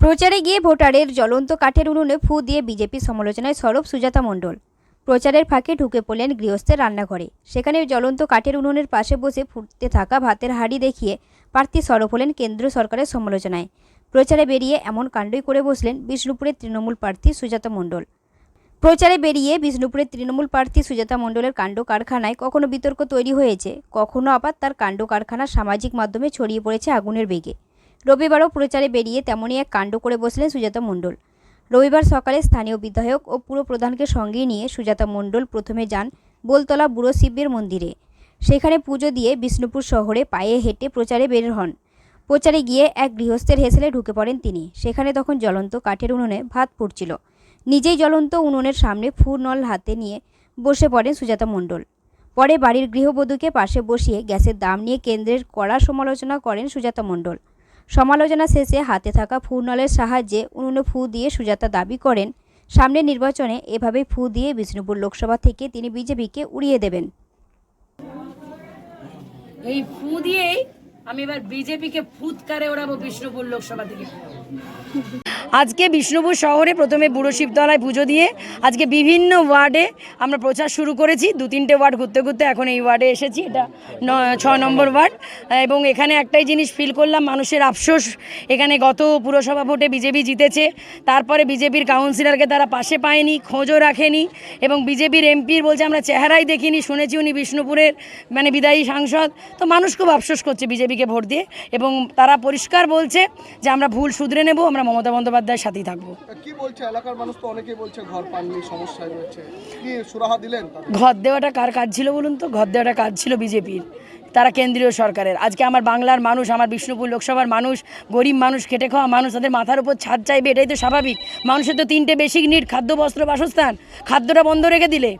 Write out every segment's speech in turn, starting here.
প্রচারে গিয়ে ভোটারের জ্বলন্ত কাঠের উনুনে ফু দিয়ে বিজেপি সমালোচনায় সরব সুজাতা মণ্ডল। প্রচারের ফাঁকে ঢুকে পড়লেন গৃহস্থের রান্নাঘরে। সেখানে জ্বলন্ত কাঠের উনুনের পাশে বসে ফুটতে থাকা ভাতের হাঁড়ি দেখিয়ে প্রার্থী সরব হলেন কেন্দ্র সরকারের সমালোচনায়। প্রচারে বেরিয়ে এমন কাণ্ডই করে বসলেন বিষ্ণুপুরের তৃণমূল প্রার্থী সুজাতা মণ্ডল। প্রচারে বেরিয়ে বিষ্ণুপুরের তৃণমূল প্রার্থী সুজাতা মণ্ডলের কাণ্ড কারখানায় কখনো বিতর্ক তৈরি হয়েছে, কখনো আবার তার কাণ্ড কারখানা সামাজিক মাধ্যমে ছড়িয়ে পড়েছে আগুনের বেগে। রবিবারও প্রচারে বেরিয়ে তেমনই এক কাণ্ড করে বসলেন সুজাতা মণ্ডল। রবিবার সকালে স্থানীয় বিধায়ক ও পুরপ্রধানকে সঙ্গে নিয়ে সুজাতা মণ্ডল প্রথমে যান বোলতলা বুড়ো শিবের মন্দিরে। সেখানে পুজো দিয়ে বিষ্ণুপুর শহরে পায়ে হেঁটে প্রচারে বের হন। প্রচারে গিয়ে এক গৃহস্থের হেসেলে ঢুকে পড়েন তিনি। সেখানে তখন জ্বলন্ত কাঠের উনুনে ভাত ফুটছিল। নিজেই জ্বলন্ত উনুনের সামনে ফু নল হাতে নিয়ে বসে পড়েন সুজাতা মণ্ডল। পরে বাড়ির গৃহবধূকে পাশে বসিয়ে গ্যাসের দাম নিয়ে কেন্দ্রের কড়া সমালোচনা করেন সুজাতা মণ্ডল। সমালোচনা শেষে হাতে থাকা ফু নলের সাহায্যে উনুনে ফু দিয়ে সুজাতা দাবি করেন, সামনের নির্বাচনে এভাবেই ফু দিয়ে বিষ্ণুপুর লোকসভা থেকে তিনি বিজেপিকে উড়িয়ে দেবেন। এই ফু দিয়েই আমি এবার বিজেপিকে ফুৎকারে ওড়াবো বিষ্ণুপুর লোকসভা থেকে। আজকে বিষ্ণুপুর শহরে প্রথমে বুড়ো শিবতলায় পুজো দিয়ে আজকে বিভিন্ন ওয়ার্ডে আমরা প্রচার শুরু করেছি। দু তিনটে ওয়ার্ড ঘুরতে ঘুরতে এখন এই ওয়ার্ডে এসেছি, এটা ছ নম্বর ওয়ার্ড। এবং এখানে একটাই জিনিস ফিল করলাম, মানুষের আফসোস। এখানে গত পুরসভা ভোটে বিজেপি জিতেছে, তারপরে বিজেপির কাউন্সিলরকে তারা পাশে পায়নি, খোঁজও রাখেনি, এবং বিজেপির এমপির বলছে, আমরা চেহারাই দেখিনি, শুনেছি উনি বিষ্ণুপুরের মানে বিদায়ী সাংসদ। তো মানুষ খুব আফসোস করছে বিজেপিকে ভোট দিয়ে, এবং তারা পরিষ্কার বলছে যে, আমরা ভুল শুধরে নেব, আমরা মমতা বন্দ্যোপাধ্যায়ের সাথেই থাকব। কি বলছে? এলাকার মানুষ তো অনেকেই বলছে ঘর পাননি সমস্যায় রয়েছে। কি সুরাহা দিলেন ঘর দেওয়াটা কার কাজ ছিল বলুন তো? ঘর দেওয়াটা কাজ ছিল বিজেপির। তারা কেন্দ্রীয় সরকারের। আজকে আমার বাংলার মানুষ আমার বিষ্ণুপুর লোকসভার মানুষ গরিব মানুষ খেটে খাওয়া মানুষ তাদের মাথার উপর ছাদ চাইবে এটাই তো স্বাভাবিক। মানুষের তো তিনটে বেসিক নিট খাদ্য বস্ত্র বাসস্থান। খাদ্যটা বন্ধ রেখে দিলে।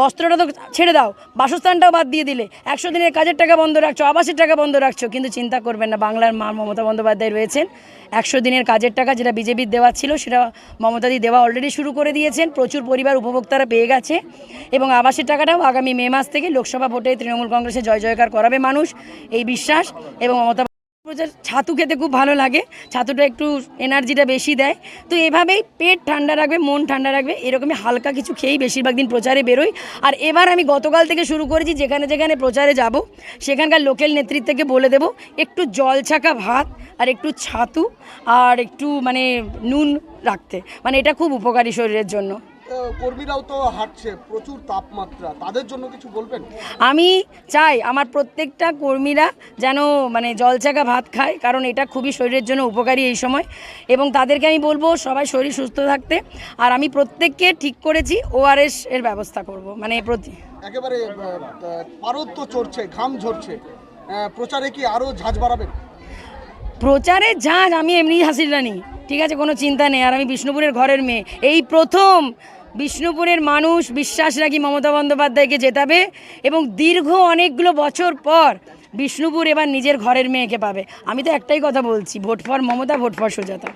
বস্ত্রটা তো ছেড়ে দাও। বাসস্থানটাও বাদ দিয়ে দিলে। একশো দিনের কাজের টাকা বন্ধ রাখছো আবাসের টাকা বন্ধ রাখছো, কিন্তু চিন্তা করবেন না, বাংলার মা মমতা বন্দ্যোপাধ্যায় রয়েছেন। একশো দিনের কাজের টাকা যেটা বিজেপির দেওয়া ছিল, সেটা মমতাদি দেওয়া অলরেডি শুরু করে দিয়েছেন। প্রচুর পরিবার উপভোক্তারা পেয়ে গেছে। এবং আবাসের টাকাটাও আগামী মে মাস থেকে লোকসভা ভোটে তৃণমূল কংগ্রেসে জয় জয়কার করাবে মানুষ, এই বিশ্বাস। এবং মমতা ছাতু খেতে খুব ভালো লাগে। ছাতুটা একটু এনার্জিটা বেশি দেয়। তো এভাবেই পেট ঠান্ডা রাখবে, মন ঠান্ডা রাখবে, এরকমই হালকা কিছু খেয়েই বেশিরভাগ দিন প্রচারে বেরোই। আর এবার আমি গতকাল থেকে শুরু করেছি, যেখানে যেখানে প্রচারে যাব, সেখানকার লোকেল নেতৃত্বকে বলে দেব, একটু জল ছাকা ভাত আর একটু ছাতু আর একটু মানে নুন রাখতে। মানে এটা খুব উপকারী শরীরের জন্য। কর্মীরাও তো হাঁটছে প্রচুর তাপমাত্রা। তাদের জন্য কিছু বলবেন? আমি চাই আমার প্রত্যেকটা কর্মীরা যেন মানে জলচাকা ভাত খায় কারণ এটা খুবই শরীরের জন্য উপকারী এই সময়। এবং তাদেরকে আমি বলব সবাই শরীর সুস্থ থাকতে। আর আমি প্রত্যেককে ঠিক করেছি ওআরএস এর ব্যবস্থা করব মানে প্রতি। একেবারে পারদ তো চড়ছে ঘাম ঝরছে। প্রচারে কি আরও ঝাঁজ বাড়াবেন? প্রচারে যাক আমি এমনি হাসির রানি। ঠিক আছে কোনো চিন্তা নেই। আর আমি বিষ্ণুপুরের ঘরের মেয়ে। এই প্রথম বিষ্ণুপুরের মানুষ বিশ্বাস রাখি মমতা বন্দ্যোপাধ্যায়কে জেতাবে এবং দীর্ঘ অনেকগুলো বছর পর বিষ্ণুপুর এবার নিজের ঘরের মেয়েকে পাবে। আমি তো একটাই কথা বলছি, vote for Mamata, vote for Sujata.